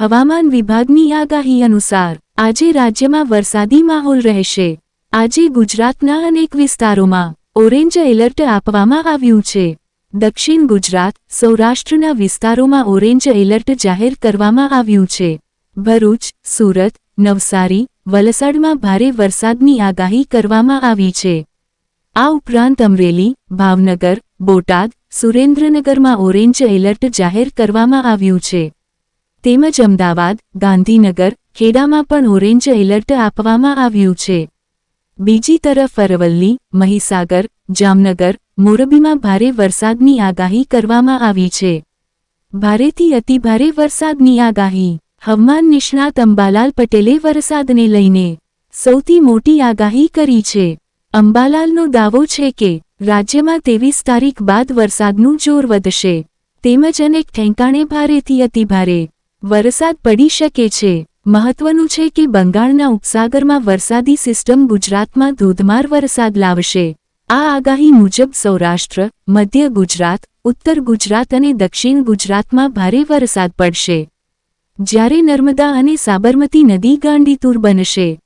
હવામાન વિભાગની આગાહી અનુસાર, આજે રાજ્યમાં વરસાદી માહોલ રહેશે. આજે ગુજરાતના અનેક વિસ્તારોમાં ઓરેન્જ એલર્ટ આપવામાં આવ્યું છે. દક્ષિણ ગુજરાત, સૌરાષ્ટ્રના વિસ્તારોમાં ઓરેન્જ એલર્ટ જાહેર કરવામાં આવ્યું છે. ભરૂચ, સુરત, નવસારી, વલસાડમાં ભારે વરસાદની આગાહી કરવામાં આવી છે. આ ઉપરાંત અમરેલી, ભાવનગર, બોટાદ, સુરેન્દ્રનગરમાં ઓરેન્જ એલર્ટ જાહેર કરવામાં આવ્યું છે. તેમજ અમદાવાદ, ગાંધીનગર, ખેડામાં પણ ઓરેન્જ એલર્ટ આપવામાં આવ્યું છે. બીજી તરફ અરવલ્લી, મહીસાગર, જામનગર, મોરબીમાં ભારે વરસાદની આગાહી કરવામાં આવી છે. ભારેથી અતિભારે વરસાદની આગાહી. હવામાન નિષ્ણાત અંબાલાલ પટેલે વરસાદને લઈને સૌથી મોટી આગાહી કરી છે. અંબાલાલનો દાવો છે કે રાજ્યમાં ત્રેવીસ તારીખ બાદ વરસાદનું જોર વધશે. તેમજ અનેક ઠેંકાણે ભારેથી અતિભારે વરસાદ પડી શકે છે. મહત્વનું છે કે બંગાળના ઉપસાગરમાં વરસાદી સિસ્ટમ ગુજરાતમાં ધોધમાર વરસાદ લાવશે. આ આગાહી મુજબ સૌરાષ્ટ્ર, મધ્ય ગુજરાત, ઉત્તર ગુજરાત અને દક્ષિણ ગુજરાતમાં ભારે વરસાદ પડશે. જ્યારે નર્મદા અને સાબરમતી નદી ગાંડીતુર બનશે.